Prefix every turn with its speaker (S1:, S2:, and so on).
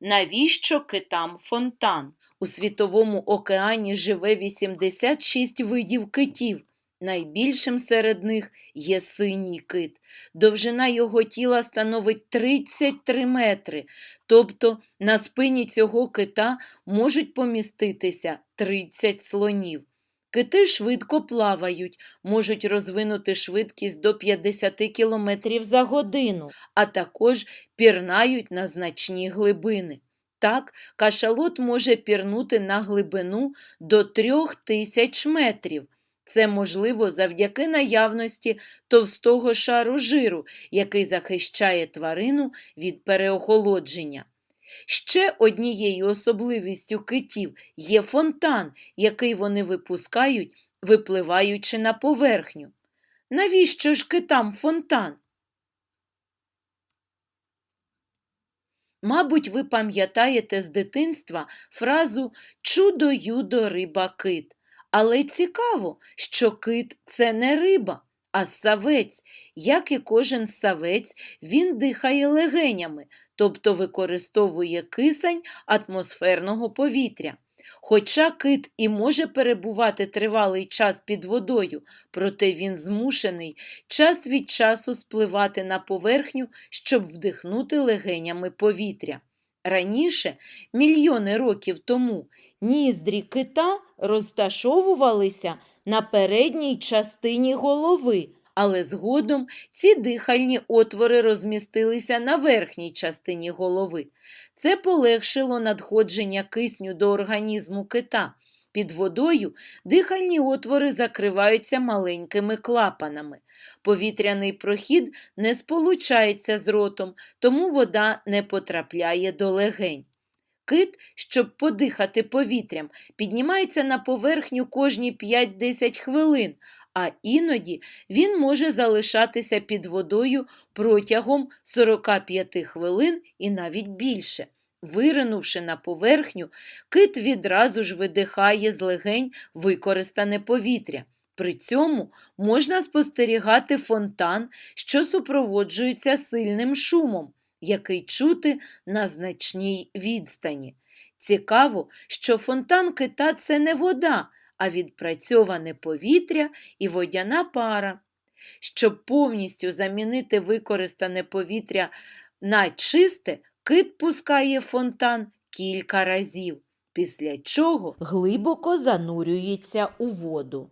S1: Навіщо китам фонтан? У Світовому океані живе 86 видів китів. Найбільшим серед них є синій кит. Довжина його тіла становить 33 метри, тобто на спині цього кита можуть поміститися 30 слонів. Кити швидко плавають, можуть розвинути швидкість до 50 км за годину, а також пірнають на значні глибини. Так, кашалот може пірнути на глибину до 3000 метрів. Це можливо завдяки наявності товстого шару жиру, який захищає тварину від переохолодження. Ще однією особливістю китів є фонтан, який вони випускають, випливаючи на поверхню. Навіщо ж китам фонтан? Мабуть, ви пам'ятаєте з дитинства фразу чудо-юдо риба кит. Але цікаво, що кит це не риба, а савець. Як і кожен савець, він дихає легенями, тобто використовує кисень атмосферного повітря. Хоча кит і може перебувати тривалий час під водою, проте він змушений час від часу спливати на поверхню, щоб вдихнути легенями повітря. Раніше, мільйони років тому, ніздрі кита розташовувалися на передній частині голови, але згодом ці дихальні отвори розмістилися на верхній частині голови. Це полегшило надходження кисню до організму кита. Під водою дихальні отвори закриваються маленькими клапанами. Повітряний прохід не сполучається з ротом, тому вода не потрапляє до легень. Кит, щоб подихати повітрям, піднімається на поверхню кожні 5-10 хвилин, а іноді він може залишатися під водою протягом 45 хвилин і навіть більше. Виринувши на поверхню, кит відразу ж видихає з легень використане повітря. При цьому можна спостерігати фонтан, що супроводжується сильним шумом, який чути на значній відстані. Цікаво, що фонтан кита це не вода, а відпрацьоване повітря і водяна пара. Щоб повністю замінити використане повітря на чисте, кит пускає фонтан кілька разів, після чого глибоко занурюється у воду.